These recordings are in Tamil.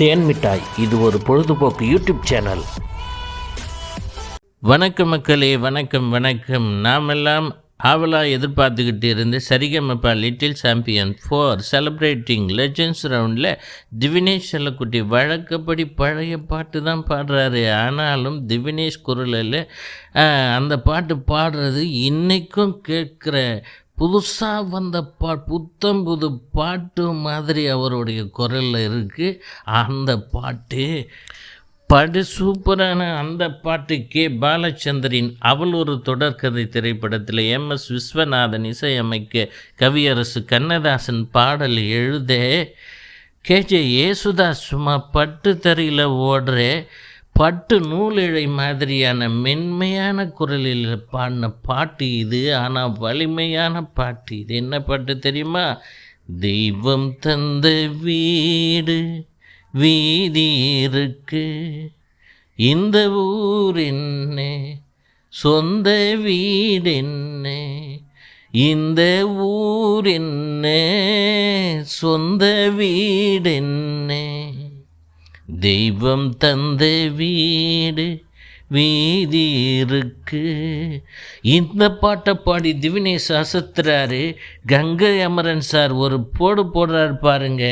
தேன் மிட்டாய். இது ஒரு பொழுதுபோக்கு யூடியூப் சேனல். வணக்கம் மக்களே வணக்கம் வணக்கம். நாமெல்லாம் ஆவலாக எதிர்பார்த்துக்கிட்டு இருந்த Saregamapa little champion four celebrating legends ரவுண்டில் திவினேஷ் செல்லக்குட்டி வழக்கப்படி பழைய பாட்டு தான் பாடுறாரு. ஆனாலும் திவினேஷ் குரலில் அந்த பாட்டு பாடுறது இன்றைக்கும் கேட்குற புதுசாக வந்த பா புத்தம் புது பாட்டு மாதிரி அவருடைய குரலில் இருக்குது அந்த பாட்டு படு சூப்பரான அந்த பாட்டு கே. பாலச்சந்தரின் அவள் ஒரு தொடர்கதை திரைப்படத்தில் எம். எஸ். விஸ்வநாதன் இசையமைக்க கவியரசு கண்ணதாசன் பாடல் எழுத. கேஜே ஏசுதாஸ் சும்மா பட்டு தறியில் ஓடுற. பட்டு நூலிழை மாதிரியான மென்மையான குரலில் பாடின பாட்டு இது. ஆனால் வலிமையான பாட்டு இது. என்ன பாட்டு தெரியுமா? தெய்வம் தந்த வீடு வீதி இருக்கு இந்த ஊர் என்ன? சொந்த வீடு என்ன? இந்த ஊர் என்ன? சொந்த வீடு என்ன? தெய்வம் தந்த வீடு வீதி இருக்கு இந்த பாட்டை பாடி திவினேஷ் அசத்துறாரு. கங்கை அமரன் சார் ஒரு போடு போடுறாரு பாருங்க.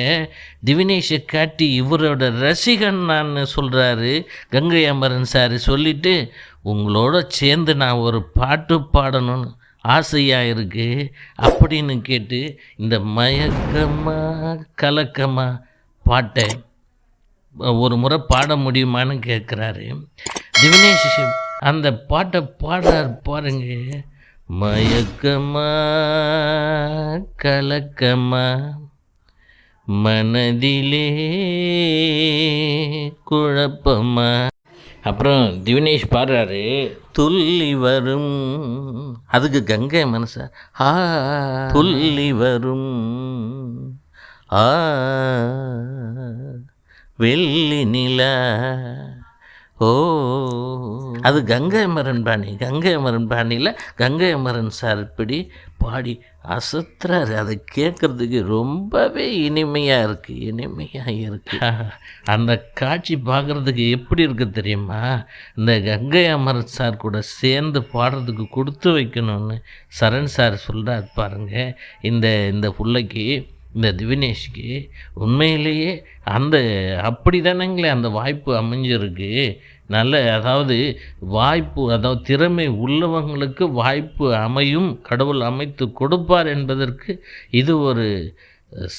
திவினேஷை காட்டி இவரோட ரசிகன் நான் சொல்கிறாரு கங்கை அமரன் சார். சொல்லிவிட்டு உங்களோட சேர்ந்து நான் ஒரு பாட்டு பாடணும்னு ஆசையாக இருக்கு. அப்படின்னு கேட்டு இந்த மயக்கமாக கலக்கமாக பாட்டை ஒரு முறை பாட முடியுமான்னு கேட்குறாரு திவினேஷ் அந்த பாட்டை பாடுறார் பாருங்க. மயக்கமா கலக்கமா மனதிலே குழப்பமா. அப்புறம் திவினேஷ் பாடுறாரு துள்ளி வரும். அதுக்கு கங்கை மனசா ஆ துள்ளி வரும். ஆ. வெள்ளி நிலா. ஓ. அது கங்கை அமரன் பாணி. கங்கை அமரன் பாணியில் கங்கை அமரன் சார் இப்படி பாடி அசத்துறாரு. அதை கேட்குறதுக்கு ரொம்பவே இனிமையாக இருக்குது இனிமையாக இருக்குது அந்த காட்சி பார்க்குறதுக்கு எப்படி இருக்குது தெரியுமா? இந்த கங்கை அமரன் சார் கூட சேர்ந்து பாடுறதுக்கு கொடுத்து வைக்கணும்னு சரண் சார் சொல்கிறார் பாருங்கள் இந்த இந்த பிள்ளைக்கு இந்த திவினேஷ்க்கு உண்மையிலேயே அந்த அப்படி தானேங்களே அந்த வாய்ப்பு அமைஞ்சிருக்கு. நல்ல அதாவது வாய்ப்பு அதாவது திறமை உள்ளவங்களுக்கு வாய்ப்பு அமையும் கடவுள் அமைத்து கொடுப்பார் என்பதற்கு இது ஒரு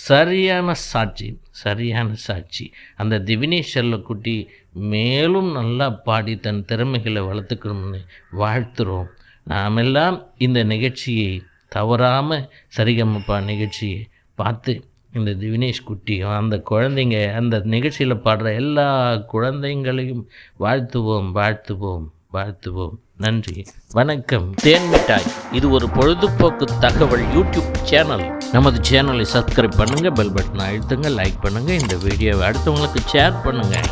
சரியான சாட்சி சரியான சாட்சி. அந்த திவினேஷ் செல்லக்குட்டி மேலும் நல்லா பாடி தன் திறமைகளை வளர்த்துக்கணும்னு வாழ்த்துறோம். நாமெல்லாம் இந்த நிகழ்ச்சியை தவறாமல் சரிகமப்பா நிகழ்ச்சியை பார்த்து இந்த திவினேஷ் குட்டியும் அந்த குழந்தைங்க அந்த நிகழ்ச்சியில் பாடுற எல்லா குழந்தைங்களையும் வாழ்த்துவோம் வாழ்த்துவோம் வாழ்த்துவோம். நன்றி வணக்கம். தேன் மிட்டாய். இது ஒரு பொழுதுபோக்கு தகவல் யூடியூப் சேனல். நமது சேனலை சப்ஸ்கிரைப் பண்ணுங்கள் பெல் பட்டனை அழுத்துங்க லைக் பண்ணுங்கள் இந்த வீடியோவை அடுத்தவங்களுக்கு ஷேர் பண்ணுங்கள்